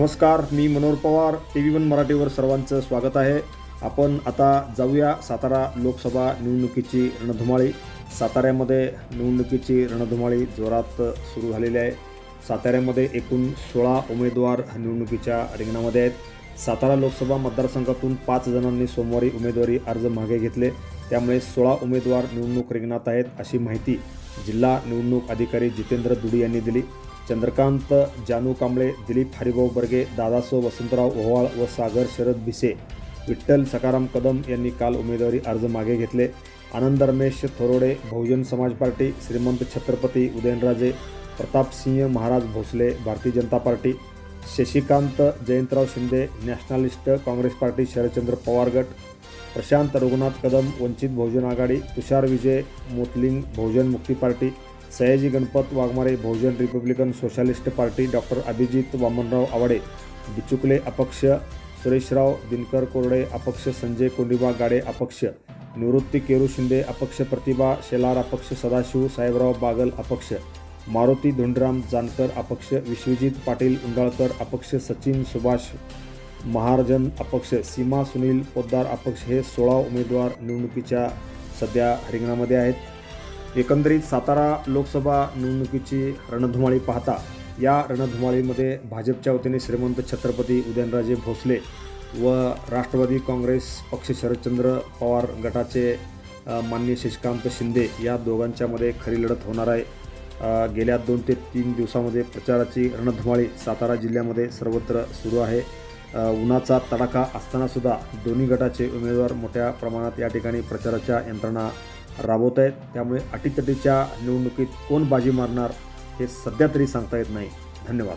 नमस्कार मी Manohar Pawar T V one मराठीवर सर्वांचं स्वागत आहे. आपण आता जाऊया सातारा लोकसभा निवडणुकीची रणधुमाळी. साताऱ्यामध्ये निवडणुकीची रणधुमाळी जोरात सुरू झालेली आहे. साताऱ्यामध्ये एकूण सोळा उमेदवार निवडणुकीच्या रिंगणामध्ये आहेत. सातारा लोकसभा मतदारसंघातून पाच जणांनी सोमवारी उमेदवारी अर्ज मागे घेतले. त्यामुळे सोळा उमेदवार निवडणूक रिंगणात आहेत अशी माहिती जिल्हा निवडणूक अधिकारी जितेंद्र दुडी यांनी दिली. चंद्रकांत जानू कांबळे दिलीप हरिभाऊ बर्गे दादासो वसंतराव ओव्हाळ व सागर शरद भिसे विठ्ठल सकाराम कदम यांनी काल उमेदवारी अर्ज मागे घेतले. आनंद रमेश थोरोडे बहुजन समाज पार्टी श्रीमंत Chhatrapati Udayanraje Pratapsinh Maharaj Bhosale Bharatiya Janata party Shashikant Jayantrao Shinde nationalist Congress party Sharadchandra Pawar गट प्रशांत रघुनाथ कदम वंचित बहुजन आघाडी तुषार Vijay Motling Bahujan Mukti party Sayaji Ganpat Waghmare Bahujan republican socialist party doctor Abhijit Vamanrao Awade Bichukale अपक्ष सुरेशराव दिनकर कोरडे अपक्ष संजय कोंडिबा गाडे अपक्ष निवृत्ती केरू शिंदे अपक्ष प्रतिभा शेलार अपक्ष सदाशिव साहेबराव बागल अपक्ष मारुती धुंडराम जानकर अपक्ष विश्वजित पाटील उंडाळकर अपक्ष सचिन सुभाष महाराजन अपक्ष सीमा सुनील पोद्दार अपक्ष हे सोळा उमेदवार निवडणुकीच्या सध्या रिंगणामध्ये आहेत. एकंदरीत सातारा लोकसभा निवडणुकीची रणधुमाळी पाहता या रणधुमाळीमध्ये भाजपच्या वतीने श्रीमंत छत्रपती उदयनराजे भोसले व राष्ट्रवादी काँग्रेस पक्ष शरदचंद्र पवार गटाचे मान्य माननीय शशिकांत शिंदे या दोघांच्यामध्ये खरी लढत होणार आहे. गेल्या दोन ते तीन दिवसामध्ये प्रचाराची रणधुमाळी सातारा जिल्ह्यामध्ये सर्वत्र सुरू आहे. उन्हाचा तडाखा असतानासुद्धा दोन्ही गटाचे उमेदवार मोठ्या प्रमाणात या ठिकाणी प्रचाराच्या यंत्रणा राबवत आहेत. त्यामुळे अटीतटीच्या निवडणुकीत कोण बाजी मारणार हे सध्या तरी सांगता येत नाही. धन्यवाद.